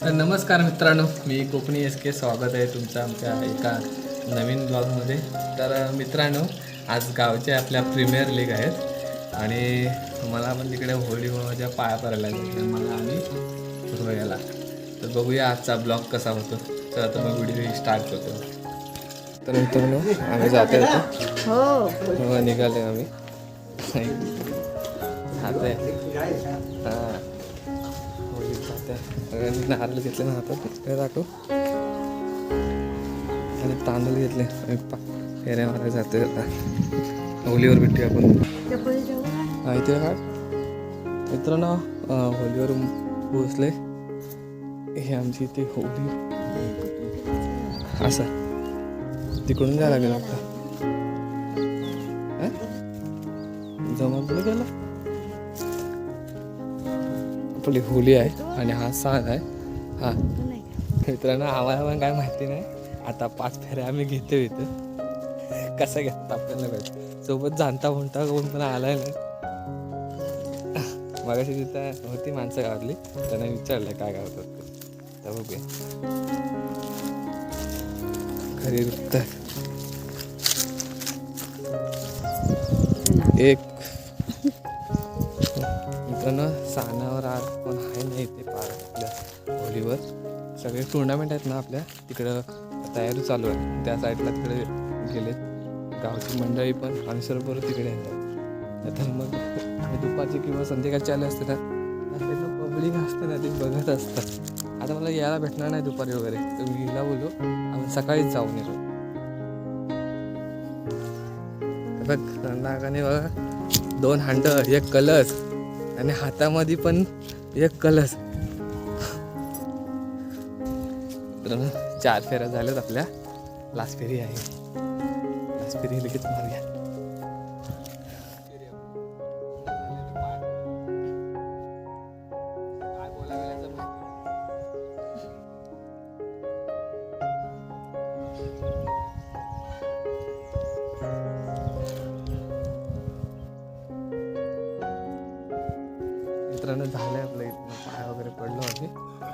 तर नमस्कार मित्रांनो मी कोकणी एस के स्वागत आहे तुमचं आमच्या एका नवीन ब्लॉगमध्ये तर मित्रांनो आज गावचे आपल्या प्रीमियर लीग आहेत आणि मला पण तिकडे होळी माझ्या पाया पडायला तर मला आम्ही बघायला तर बघूया आजचा ब्लॉग कसा होतो. तर आता मग व्हिडिओ स्टार्ट करतो. तर मित्रांनो आम्ही जातो हो. निघाले आम्ही. आता. हां सगळ्यांनी नारळ घेतले ना हातात. हे दाखव. आणि तांदूळ घेतले. आणि फेऱ्या मारायला जाते आता. होलीवर भेटूया आपण. हा इथे का मित्रांनो होलीवर पोहोचले. हे आमची इथे होली. असं. तिकडून जायला लागेल आपला. जमत गेला आपली होली आहे आणि हा सण आहे. हा. मित्रांनो आम्हाला पण काय माहिती नाही. आता पाच फेऱ्या आम्ही घेतो इथं. कसं घेतात आपल्याला माहिती. सोबत जाणता म्हणता कोण पण आलाय नाही. मगाशी तिथं होती माणसं गावातली. त्यांना विचारलं काय गावतात ते तर बघूया. खरी उत्तर एक मित्रांनो सानावर आज पण आहे नाही ते पार आपल्या होलीवर सगळे टुर्नामेंट आहेत ना आपल्या तिकडं तयारी चालू आहे त्या साईडला तिकडे गेले. गावची मंडळी पण आणि सर्व तिकडे येतात. तर मग आम्ही दुपारची किंवा संध्याकाळचे आले असते ना पब्लिक असते ना ते बघत असतात. आता मला यायला भेटणार नाही दुपारी वगैरे. तर मी हिला बोललो सकाळीच जाऊन येतो. बघ नागाने बघा दोन हांड एक कलस आणि हातामध्ये पण एक कलस मित्रांनो, चार फेऱ्या झाल्यात आपल्या. लास्ट फेरी आहे. लास्ट फेरी लगेच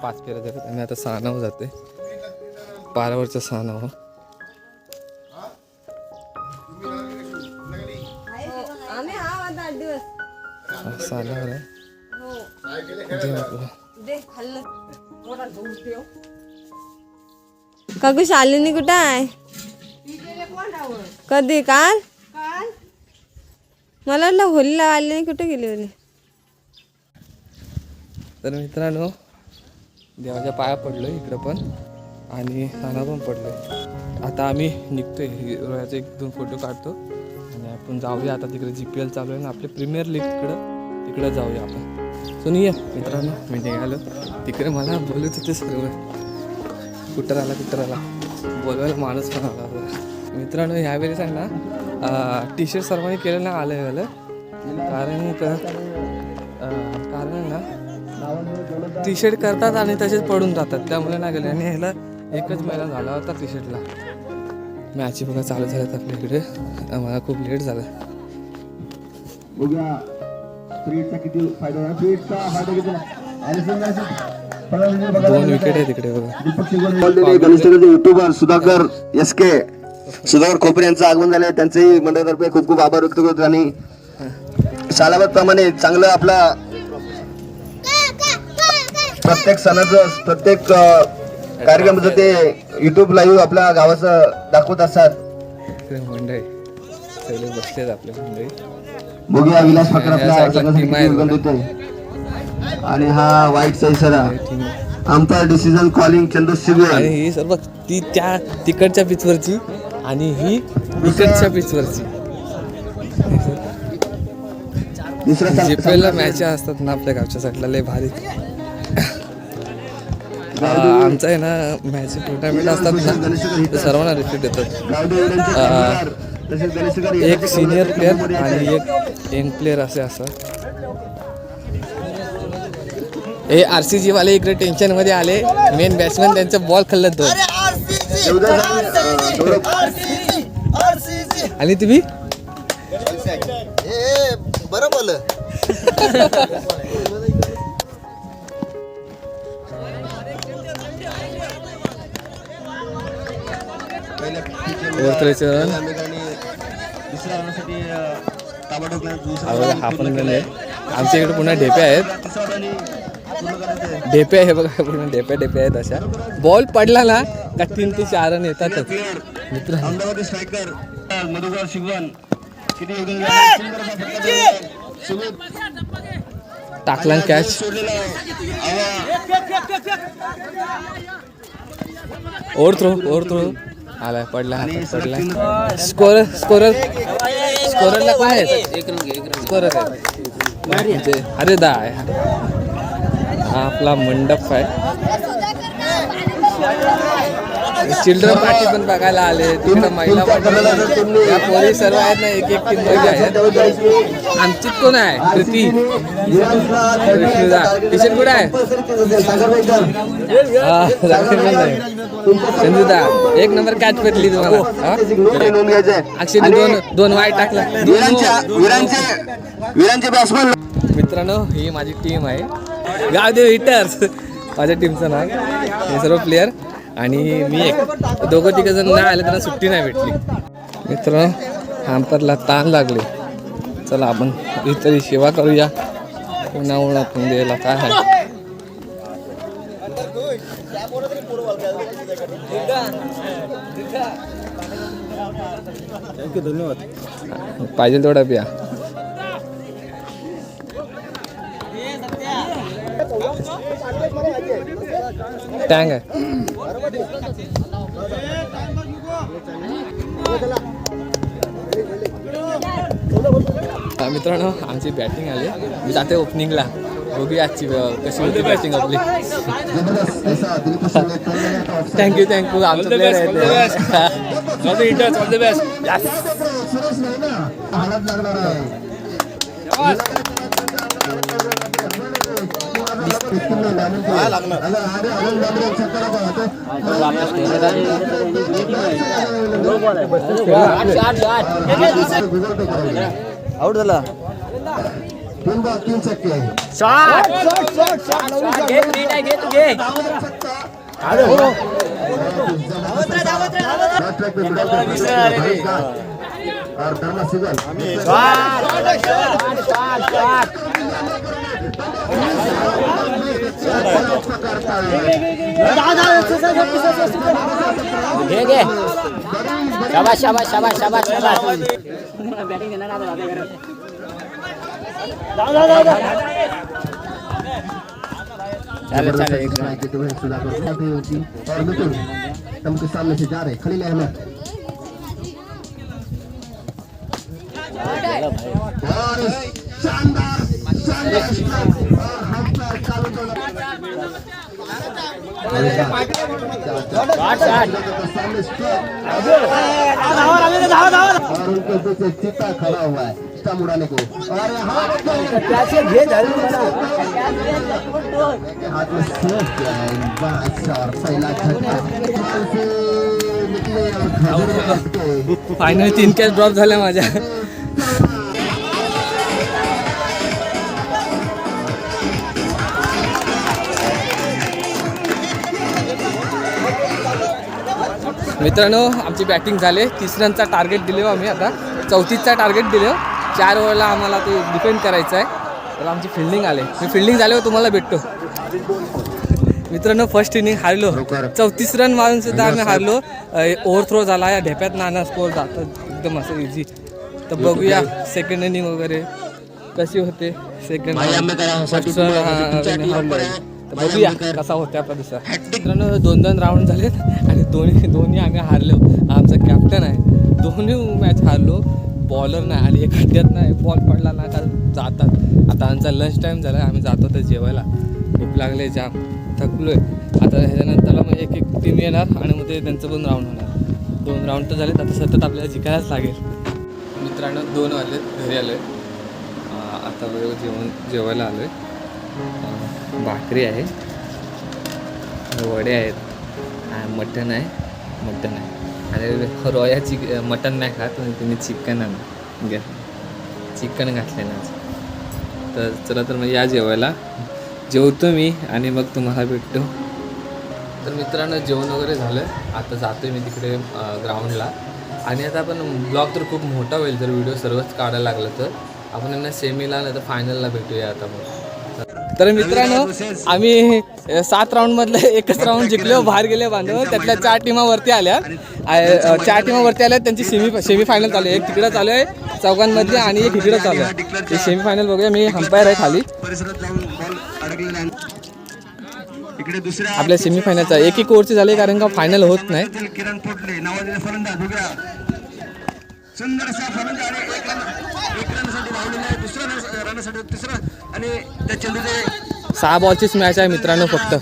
पाच फेऱ्या झाल्यात आणि आता सहानावर जाते. पारावरचं सहानावर आम्ही हा आता आठ दिवस. सहानावर आहे हो. दे आपलं. दे खाल्लं. काकू शालिनी कुठं आहे? कधी? काल? मला वाटलं आली नाही कुठे गेली होती? तर मित्रांनो देवाच्या पाया पडलो इकडं पण. आणि राणा पण पडलो आता आम्ही निघतोय. हिरोयाचे एक दोन फोटो काढतो. आणि आपण जाऊया आता तिकडे जी पी एल चालू आहे ना आपले प्रीमियर लीगकडं तिकडं. जाऊया आपण. सुनी या. मित्रांनो मी निघालो. तिकडे मला बोलत होते सर्व. कुठं आला कुठं आला बोलवायला माणूस पण आला होता. मित्रांनो ह्यावेळेस आहे ना टी शर्ट सर्वांनी केलं ना आलं आलं. कारण का टी शर्ट करतात आणि तसेच पडून जातात. त्यामुळे नाही गेले. आणि ह्याला एकच महिना झाला होता टी शर्टला मॅची बघा चालू झाल्यात आपल्या इकडे. आम्हाला खूप लेट झालं. बघायला दोन विकेट आहे तिकडे बघा. YouTuber Sudhakar S K Sudhakar Khopare यांचं आगमन झाले त्यांचेही मंडळातर्फे खूप खूप आभार व्यक्त करतो. आणि सालाबाद प्रमाणे चांगलं आपला प्रत्येक सणाचं प्रत्येक कार्यक्रमाचं ते युट्यूब लाईव्ह आपल्या गावाचं दाखवत असतात. सगळे बसलेत आपल्या बघूया विलास या आपल्या संघासाठी देतोय. आणि हा वाईट सैसरा. अंपायर डिसिजन कॉलिंग चंदू आणि ही सर्व ती त्या तिकडच्या पिचवरची आणि ही इकडच्या पिचवरची दुसरा जीपीएलला मॅच असतात ना आपल्या गावच्या साईडला लय भारी. आमचं आहे ना मॅच टुर्नामेंट असतात ना ते सर्वांना रिपीट गणेशकर एक सिनियर प्लेअर आणि एक यंग प्लेअर असे असतात. हे आर सी जी वाले इकडे टेन्शनमध्ये आले. मेन बॅट्समॅन त्यांचं बॉल खाल्लं दोन आणि तुम्ही? बरं बोल आहे. आमच्या इकडे पुन्हा ढेपे आहेत. ढेपे आहे बघा पूर्ण ढेपे ढेपे आहेत अशा. बॉल पडला ना का तीन ते चार रन येतातच. मित्र. टाकला कॅच सोडलेला आहे. आवा. ओव्हर थ्रो ओव्हर थ्रो आलाय पडला हातात पडला. स्कोर स्कोरर स्कोररला कोण आहे स्कोरर आहे म्हणजे अरे दा आहे. हा आपला मंडप आहे. चिल्ड्रन पार्टी पण बघायला आले तिकडे महिला या पोरी सर्व आहेत ना एक एक टीममध्ये आहेत. आमचीत कोण आहे? कृती किशन कुठे आहे? हा. संजूदा एक नंबर कॅच पेटली तुम्हाला. हा? अक्षयने दोन दोन वाईट टाकला. मित्रांनो ही माझी टीम आहे. गावदेव हिटर्स माझ्या टीमचं नाव. हे सर्व प्लेयर आणि मी एक दोघं तिघं जण नाही आले त्यांना सुट्टी नाही भेटली. मित्र हॅम्परला ताण लागले. चला आपण इतरी सेवा करूया. पुन्हा उन्हातून द्यायला काय आहे? पाहिजे तेवढा प्या. टँग आहे हा, मित्रांनो आमची बॅटिंग आली. मी जाते ओपनिंगला बघूया आजची कशी होती बॅटिंग आपली. थँक्यू थँक्यू आमचं प्लेअर आहे आउट झाला तीन बॉल तीन चक्के और धर्मा सिगल शाबाश शाबाश शाबाश शाबाश शाबाश चलो चलो एक और मिथुन तम सामने से जा रहे खलील अहमद और शानदार शानदार और चालू सामने स्ट्रोक और उनके पीछे चीता खड़ा हुआ है स्टम उड़ाने को? हाथ में है और पहला झटका फायनल तीन कॅच ड्रॉप झाल्या माझ्या. मित्रांनो आमची बॅटिंग झाले. तिसऱ्यांचा टार्गेट दिले आम्ही आता. चौतीसचा टार्गेट दिले चार ओव्हरला आम्हाला ते डिपेंड करायचं आहे. तर आमची फिल्डिंग आले. मी फिल्डिंग झाल्यावर तुम्हाला भेटतो. मित्रांनो फर्स्ट इनिंग हारलो. चौतीस रन मारून सुद्धा आम्ही हारलो. ओव्हर थ्रो झाला. या ढेप्यात नाना स्कोर जातो एकदम असं इझी तर बघूया सेकंड इनिंग वगैरे कशी होते. सेकंड बघूया कसा होता आपला दुसरा मित्रांनो दोन दोन राऊंड झालेत आणि दोन्ही दोन्ही आम्ही हारलो. आमचा कॅप्टन आहे. दोन्ही मॅच हारलो. बॉलर नाही आणि एक खड्ड्यात नाही. बॉल पडला ना का जातात. आता आमचा लंच टाईम झाला. आम्ही जातो तर जेवायला. भूक लागले जाम. थकलोय. आता ह्याच्यानंतरला मग एक एक टीम येणार आणि मग ते त्यांचं पण राऊंड होणार. दोन राऊंड तर झालेत. आता सतत आपल्याला जिंकायलाच लागेल. मित्रांनो दोन वाजले. घरी आलो आहे आता बरोबर जेवण जेवायला आलो आहे भाकरी आहे. वडे आहेत. मटण आहे. मटण आहे. आणि रोया चिक मटण नाही खात म्हणजे तुम्ही चिकन घ्या. चिकन घातलेलं आज. तर चला तर मग या जेवायला. जेवतो मी आणि मग तुम्हाला भेटतो. तर मित्रांनो जेवण वगैरे झालं. आता जातो मी तिकडे ग्राउंडला आणि आता आपण ब्लॉग तर खूप मोठा होईल जर व्हिडिओ सर्वच काढायला लागला तर. आपण यांना सेमीला नाही तर फायनलला भेटूया आता मग. तर मित्रांनो आम्ही सात राऊंडमधले एकच राऊंड जिंकलो बाहेर गेले बांधव. त्यातल्या चार टीमा वरती आल्या. चार टीमा वरती आल्या त्यांची सेमी सेमी फायनल चालू आहे. एक तिकडं चालू आहे चौघांमध्ये आणि एक इकडं चालू आहे. सेमीफायनल सेमी फायनल बघूया मी अंपायर आहे खाली. आपल्या सेमी फायनलचा एक एक ओव्हरची झाले कारण का फायनल होत नाही. सुंदर असा फलंदाज आणि एक रन एक रनसाठी धावलेला आहे. दुसरा रन रनसाठी तिसरा आणि त्या चेंडूचे सहा बॉलचीच मॅच आहे मित्रांनो फक्त.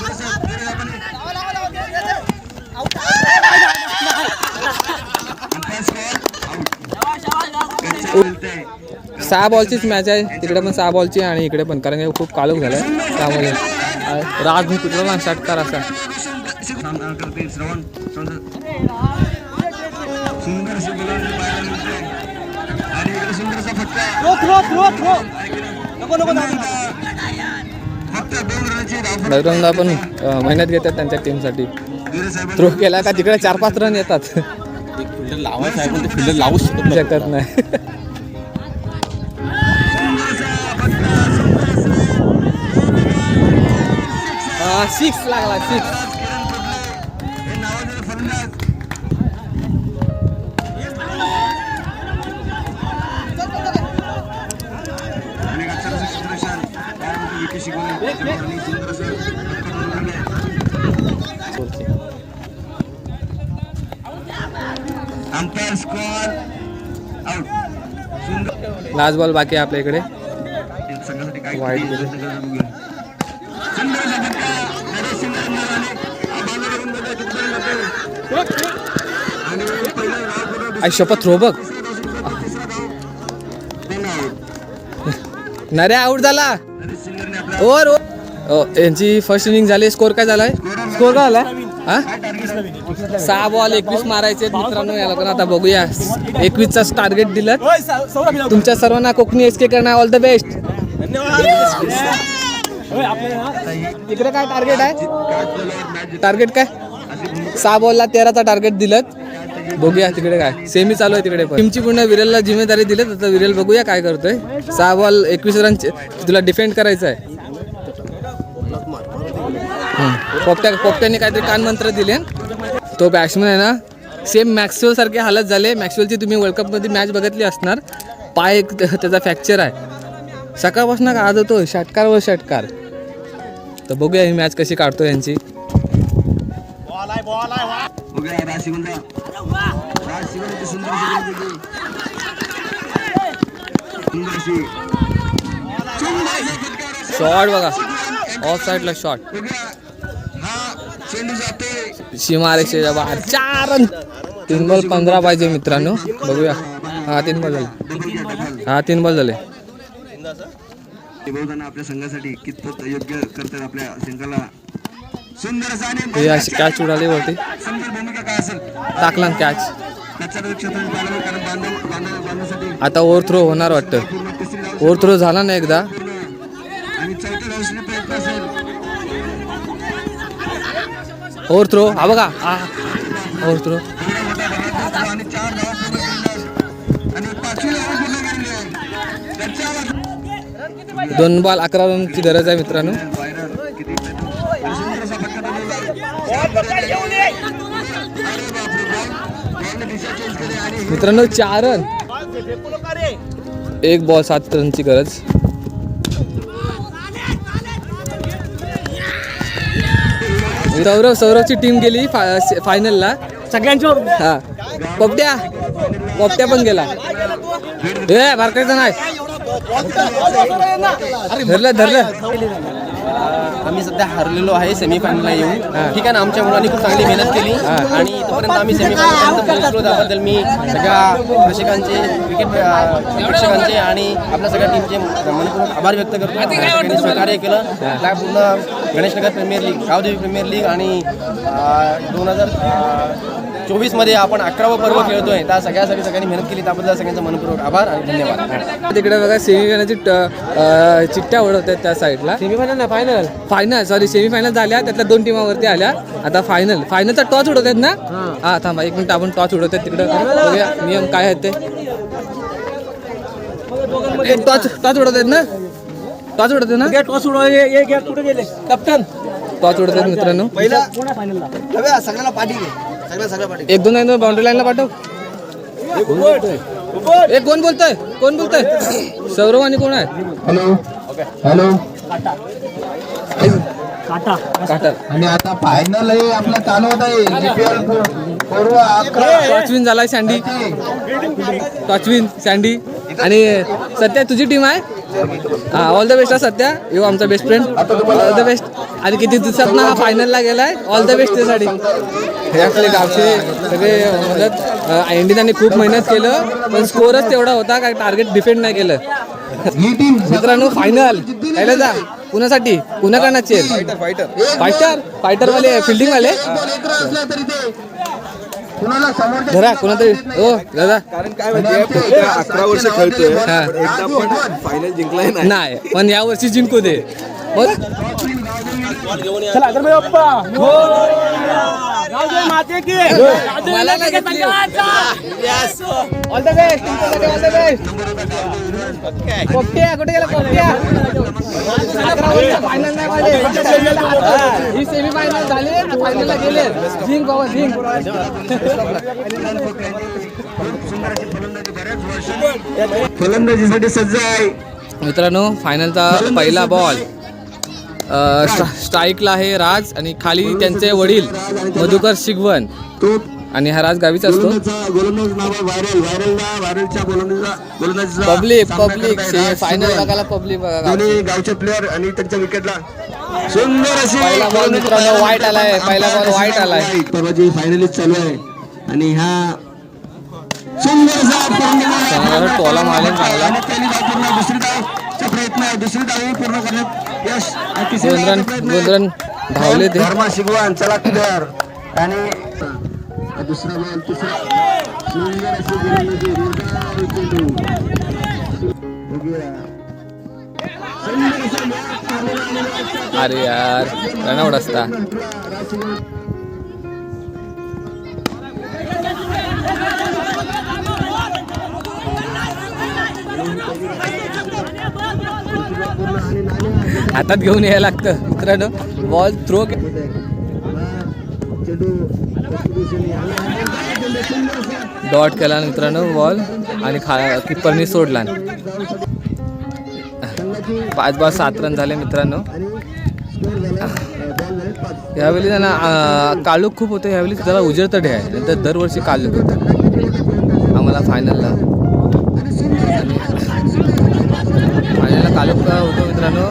सहा बॉलचीच मॅच आहे. तिकडे पण सहा बॉलची आणि इकडे पण कारण खूप काळोख झालाय त्यामुळे. राज पिटला षटकार असा. फटका पण मेहनत घेतात त्यांच्या टीमसाठी थ्रो केला का तिकडे चार पाच रन येतात. फिल्डर लावायचं आहे पण फिल्डर लावू शकत नाही सिक्स लागला सिक्स लास्ट बॉल बाकी आहे आपल्या इकडे. वाईट आई शपथ थ्रो बघ. आउट नरे आऊट झाला. ओव्हर ओव्हर यांची फर्स्ट इनिंग झाली. स्कोर काय झालाय? स्कोर काय झालाय हा? सहा बॉल एकवीस मारायचे मित्रांनो या लोकांना आता बघूया. एकवीसचा टार्गेट दिलं. तुमच्या सर्वांना कोकणी एस के करणं ऑल द बेस्ट तिकडे काय टार्गेट आहे? टार्गेट काय? सहा बॉलला तेराचा टार्गेट दिलं. बघूया तिकडे काय. सेमी चालू आहे तिकडे पण. टीमची पूर्ण विरेलला जिम्मेदारी दिली. आता विरेल बघूया काय करतोय. सहा बॉल एकवीस रन तुला डिफेंड करायचं आहे. पोपट्या पोपट्याने काहीतरी कानमंत्र दिले. तो बॅट्समन आहे ना सेम मॅक्सवेल सारखे हालत झाले मॅक्सवेलची तुम्ही वर्ल्ड कपमध्ये मॅच बघितली असणार. पाय एक त्याचा फ्रॅक्चर आहे. सकाळपासून का आज होतो षटकारवर षटकार. तर बघूया ही मॅच कशी काढतो यांची. शॉट बघा. ऑफ साईडला शॉट सीमा आरेक्षेच्या बाहेर. चार रन. तीन बॉल पंधरा पाहिजे मित्रांनो. बघूया. हा तीन बॉल झाले. हा तीन बॉल झाले. आपल्या संघासाठी कितपत योग्य करतात आपल्या संघाला? सुंदर अशी कॅच उडाली वरती. टाकला कॅच आता ओव्हर थ्रो होणार वाटतं. ओव्हर थ्रो झाला ना एकदा. ओव्हर थ्रो हा बघा. हा ओव्हर थ्रो दोन बॉल अकरा रनची गरज आहे मित्रांनो. मित्रांनो चार रन एक बॉल सात रनची गरज. सौरव सौरवची टीम गेली फा- फायनलला सगळ्यांच्या हा. पोपट्या. पोपट्या पण गेला. ए बारकायचं नाही. धरलं धरलं. आम्ही सध्या हरलेलो आहे सेमीफायनलला येऊन. ठीक आहे ना आमच्या मुलांनी खूप चांगली मेहनत केली. आणि इथपर्यंत आम्ही सेमीफायनलपर्यंत पोहोचलो त्याबद्दल मी सगळ्या रसिकांचे क्रिकेट प्रेक्षकांचे आणि आपल्या सगळ्या टीमचे मनपूर्वक आभार व्यक्त करतो. सहकार्य केलं. त्या पूर्ण Ganeshnagar premier league Gavdevi premier league आणि दोन हजार चोवीसमध्ये आपण अकरावं पर्व खेळतोय. त्या सगळ्यासाठी सगळ्यांनी मेहनत केली त्याबद्दल सगळ्यांचा मनपूर्वक आभार आणि धन्यवाद. तिकडे बघा सेमीफायनलची चिठ्ठ्या उडवत आहेत त्या साईडला सेमीफायनल ना फायनल फायनल सॉरी सेमीफायनल झाल्या त्यातल्या दोन टीमावरती आल्या. आता फायनल फायनलचा टॉच उडवत आहेत ना? हा. थांबा एक मिनिट आपण टॉच उडवत आहेत तिकडे. बघूया नियम काय आहेत ते. टॉच टॉच उडवत आहेत ना? टॉच उडवत ना? कप्तान टॉच उडवत आहेत मित्रांनो? सगळ्याला पाठी घे. सगळ्या सगळ्या पाठी एक दोन एक दोन बाउंड्री लाईनला पाठव. एक कोण बोलतोय? कोण बोलतोय? सौरव आणि कोण आहे? हॅलो. हॅलो. आणि आता फायनल आहे आपला चालू आहे. पूर्व अकरा. टॉचविन झालाय सँडी टॉचविन सँडी आणि सत्या तुझी टीम आहे? हा ऑल द बेस्ट सध्या. सत्या आमचा best friend all the best आणि किती दिवसात ना हा फायनलला गेलाय. ऑल द बेस्ट त्यासाठी. हे आपले गावचे सगळे मदत इंडियनांनी खूप मेहनत केलं पण स्कोरच तेवढा होता काय टार्गेट डिफेंड नाही केलं. मित्रांनो फायनल यायला जा. कुणासाठी? कुणाकडनं चेल फायटर फायटर फायटर वाले. फिल्डिंग वाले असला तरी ते कुणाला समोरच्या धरा कोणातरी. हो दादा. कारण काय माहितीये अकरा वर्ष खेळतोय. हा. एकदा पण फायनल जिंकलाय नाही. नाही पण या वर्षी जिंकू दे. कुठे गेला वर्ष final नाही वाले. ही सेमी फायनल झाली ना फायनलला गेले. जिंक बाबा जिंक फलंदाजीसाठी सज्ज आहे. मित्रांनो फायनलचा पहिला बॉल स्ट्राईकला आहे राज आणि खाली त्यांचे वडील मधुकर शिगवन आणि हा राज गावीच असतो पब्लिक पब्लिक फायनल बघायला पब्लिक गावचे प्लेअर आणि त्यांच्या विकेटला सुंदर अशी मित्रांनो white आलाय, पहिला ball white आलाय. परवाची फायनलिस्ट चालू आहे आणि ह्या सुंदर टोला मारला चांगला. धाव पूर्ण दुसरी धावचा प्रयत्न आहे दुसरी धाव पूर्ण करण्यात यश आणि तिसरी गोंधरण धावचा प्रयत्न आहे. गोंधरण धावले ते धर्मा शिगवान चला प्लेअर आणि हा दुसरा बॉल तिसरा सुंदर अशी गोलंदाजी रोजगार चेंडू. बघूया. सुंदर असा match चाललेला आहे match चा अरे यार रनआउट असता हातात घेऊन यायला लागतं. मित्रांनो बॉल थ्रो आणि डॉट केला मित्रांनो बॉल आणि खा किपरनी सोडला. पाच बॉल सात रन झाले मित्रांनो. यावेळी त्यांना अं, काळोख खूप होतं. यावेळी जरा उजळतडे आहे. नंतर दरवर्षी काळोख होतं आम्हाला फायनलला फायनलला काळोख का होतो मित्रांनो.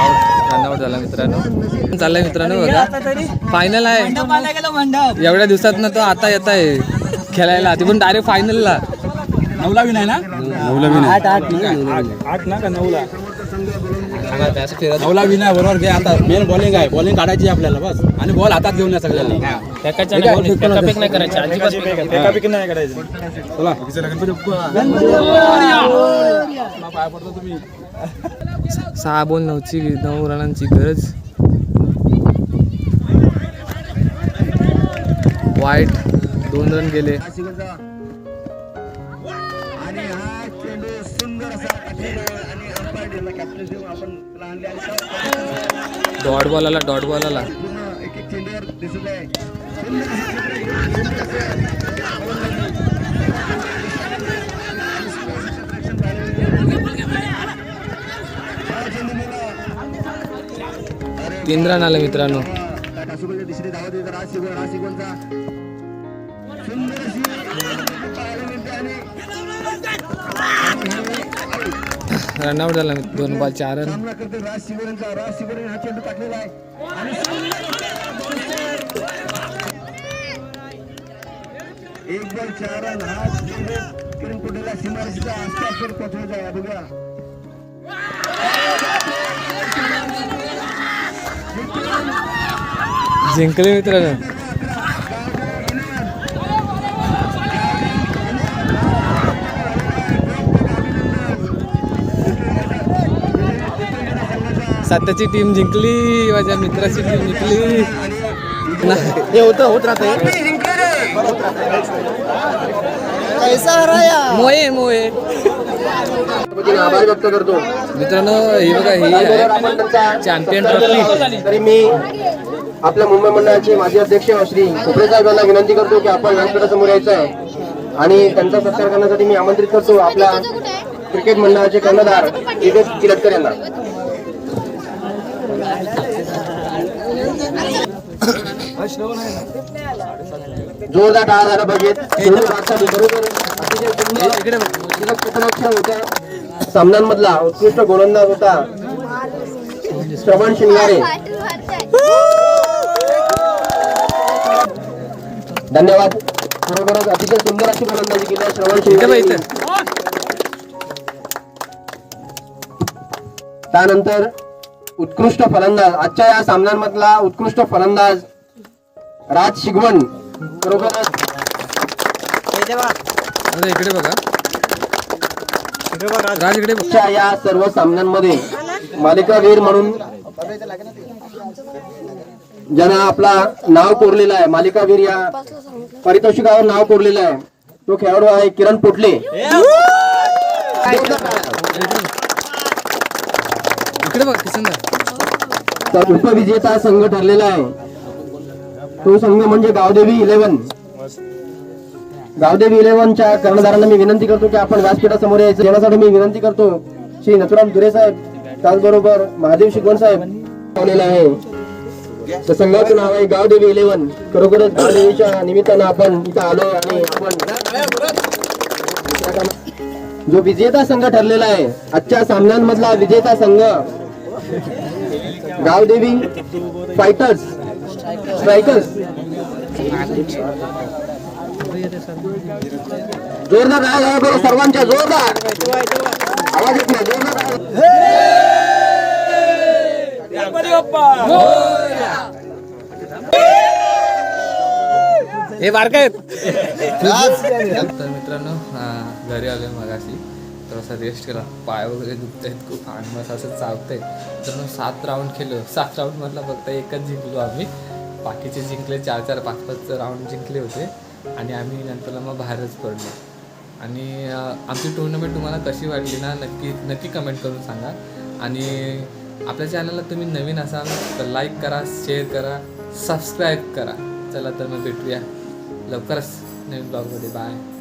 आउट रनआउट झाला मित्रांनो. चाललाय मित्रांनो बघा. फायनल आहे. एवढ्या दिवसात ना तो आता येत आहे खेळायला. ती पण डायरेक्ट फायनलला नऊला विन आहे ना? नऊला विन आठ आठ आठ ना का नऊला? विन आहे बरोबर घे आता मेन बॉलिंग आहे. बॉलिंग काढायची आपल्याला बस. आणि बॉल हातात घेऊन या सगळ्यांना. नाही करायचं नाही करायचं. चला. सहा बॉल नऊची नऊ रनांची गरज. वाईट दोन रन गेले. डॉट बॉल आला डॉट बॉल आला पूर्ण एक एक चेंडूवर दिसत आहे सुंदर अशी तीन रन आले मित्रांनो टाटा रनआउट झाला दोन बॉल चार रन. एक बॉल चार रन. हा किरण आसपास पोहोचवायचा आहे. जिंकले मित्रांनो. स्वतःची टीम जिंकली माझ्या मित्राची टीम जिंकली. नाही. हे होतं होत राहते मोये मोये आभार व्यक्त करतो मित्रांनो ही बघा ही आहे चॅम्पियन ट्रॉफी तरी मी आपल्या मुंबई मंडळाचे माजी अध्यक्ष श्री खोपरे साहेबांना विनंती समोर की आपण व्यासपीठासमोर यायचं आहे आणि त्यांचा सत्कार करण्यासाठी मी आमंत्रित करतो आपल्या क्रिकेट मंडळाचे कर्णधार विवेक किलटकर यांना. जोरदार टाळा झाला पाहिजे सामन्यांमधला उत्कृष्ट गोलंदाज होता. श्रवण शिंगारे. धन्यवाद. खरोखरच अतिशय सुंदर अशी गोलंदाजी केली आहे श्रवण शिंगारे. त्यानंतर उत्कृष्ट फलंदाज. आजच्या या सामन्यांमधला उत्कृष्ट फलंदाज राज शिगवण खरोखरच. आता इकडे बघा. राज. इकडे बघ. च्या या सर्व सामन्यांमध्ये मालिकावीर म्हणून ज्यांना आपला नाव कोरलेलं आहे मालिकावीर या पारितोषिकावर नाव कोरलेलं आहे तो खेळाडू आहे किरण पोटले. इकडे बघ किसन तर उपविजेता संघ ठरलेला आहे. तो संघ म्हणजे गावदेवी इलेव्हन. गावदेवी इलेव्हनच्या कर्णधारांना मी विनंती करतो की आपण व्यासपीठासमोर यायचं. जेवणासाठी मी विनंती करतो. श्री नथुराम दुरे साहेब त्याचबरोबर महादेव शिकवण साहेब आलेला आहे. तर संघाचं नाव आहे गावदेवी इलेव्हन. खरोखरच गावदेवीच्या निमित्तानं आपण इथं आलोय आणि आपण जो विजेता संघ ठरलेला आहे आजच्या सामन्यांमधला विजेता संघ गावदेवी फायटर्स. स्ट्रायकर्स जोरदार राहा या बरं सर्वांच्या जोरदार. आवाज येत नाही जोरदार. हे! बारका आहेत तर मित्रांनो हा, घरी आलोय मगाशी. थोडासा रेस्ट केला. पाय वगैरे दुखत आहेत खूप आणि मग असं चावतंय तर मग सात राऊंड केलं सात राऊंड मधला फक्त एकच जिंकलो आम्ही. बाकीचे जिंकले चार चार पाच पाच राऊंड जिंकले होते. आणि आम्ही नंतरला मग बाहेरच पडलो. आणि आमची टुर्नामेंट तुम्हाला कशी वाटली ना नक्की नक्की कमेंट करून सांगा. आणि आपल्या चॅनलला तुम्ही नवीन असाल तर लाईक करा शेअर करा सबस्क्राईब करा. चला तर मग भेटूया. लवकरच नवीन ब्लॉगमध्ये बाय